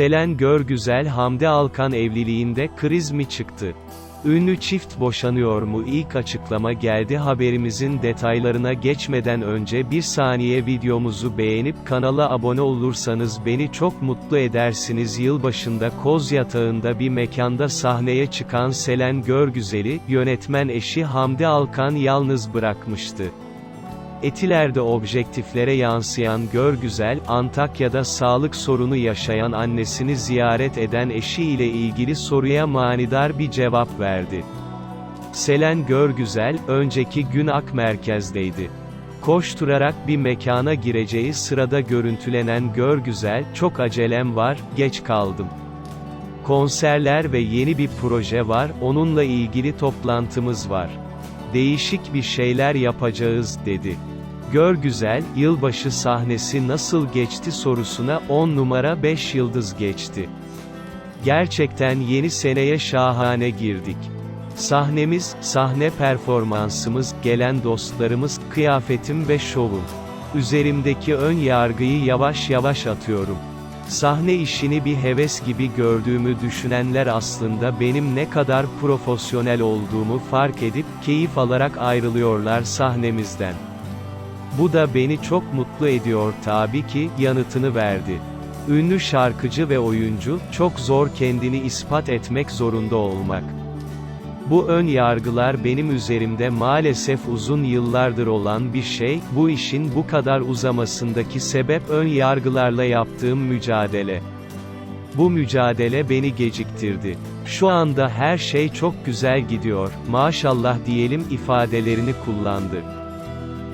Selen Görgüzel Hamdi Alkan evliliğinde kriz mi çıktı? Ünlü çift boşanıyor mu ilk açıklama geldi haberimizin detaylarına geçmeden önce bir saniye videomuzu beğenip kanala abone olursanız beni çok mutlu edersiniz yılbaşında Koz Yatağı'nda bir mekanda sahneye çıkan Selen Görgüzel'i, yönetmen eşi Hamdi Alkan yalnız bırakmıştı. Etiler'de objektiflere yansıyan Görgüzel, Antakya'da sağlık sorunu yaşayan annesini ziyaret eden eşi ile ilgili soruya manidar bir cevap verdi. Selen Görgüzel, önceki gün Ak Merkez'deydi. Koşturarak bir mekana gireceği sırada görüntülenen Görgüzel, çok acelem var, geç kaldım. Konserler ve yeni bir proje var, onunla ilgili toplantımız var. Değişik bir şeyler yapacağız, dedi. Gör güzel, yılbaşı sahnesi nasıl geçti sorusuna 10 numara 5 yıldız geçti. Gerçekten yeni seneye şahane girdik. Sahnemiz, sahne performansımız, gelen dostlarımız, kıyafetim ve şovum. Üzerimdeki ön yargıyı yavaş yavaş atıyorum. Sahne işini bir heves gibi gördüğümü düşünenler aslında benim ne kadar profesyonel olduğumu fark edip, keyif alarak ayrılıyorlar sahnemizden. Bu da beni çok mutlu ediyor tabii ki, yanıtını verdi. Ünlü şarkıcı ve oyuncu, çok zor kendini ispat etmek zorunda olmak. Bu ön yargılar benim üzerimde maalesef uzun yıllardır olan bir şey, bu işin bu kadar uzamasındaki sebep ön yargılarla yaptığım mücadele. Bu mücadele beni geciktirdi. Şu anda her şey çok güzel gidiyor, maşallah diyelim ifadelerini kullandı.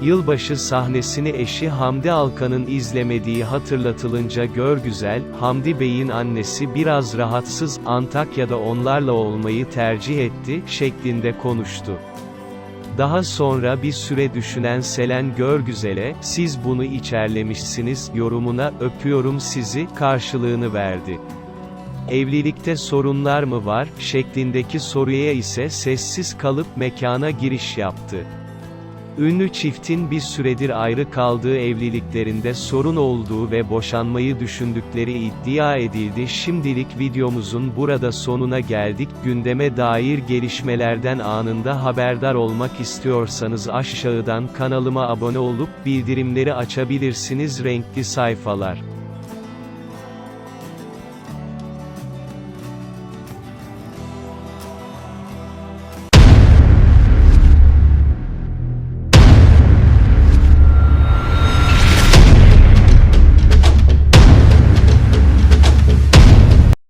Yılbaşı sahnesini eşi Hamdi Alkan'ın izlemediği hatırlatılınca Görgüzel, Hamdi Bey'in annesi biraz rahatsız, Antakya'da onlarla olmayı tercih etti, şeklinde konuştu. Daha sonra bir süre düşünen Selen Görgüzel'e, siz bunu içerlemişsiniz, yorumuna, öpüyorum sizi, karşılığını verdi. Evlilikte sorunlar mı var, şeklindeki soruya ise sessiz kalıp mekana giriş yaptı. Ünlü çiftin bir süredir ayrı kaldığı evliliklerinde sorun olduğu ve boşanmayı düşündükleri iddia edildi. Şimdilik videomuzun burada sonuna geldik. Gündeme dair gelişmelerden anında haberdar olmak istiyorsanız aşağıdan kanalıma abone olup bildirimleri açabilirsiniz. Renkli sayfalar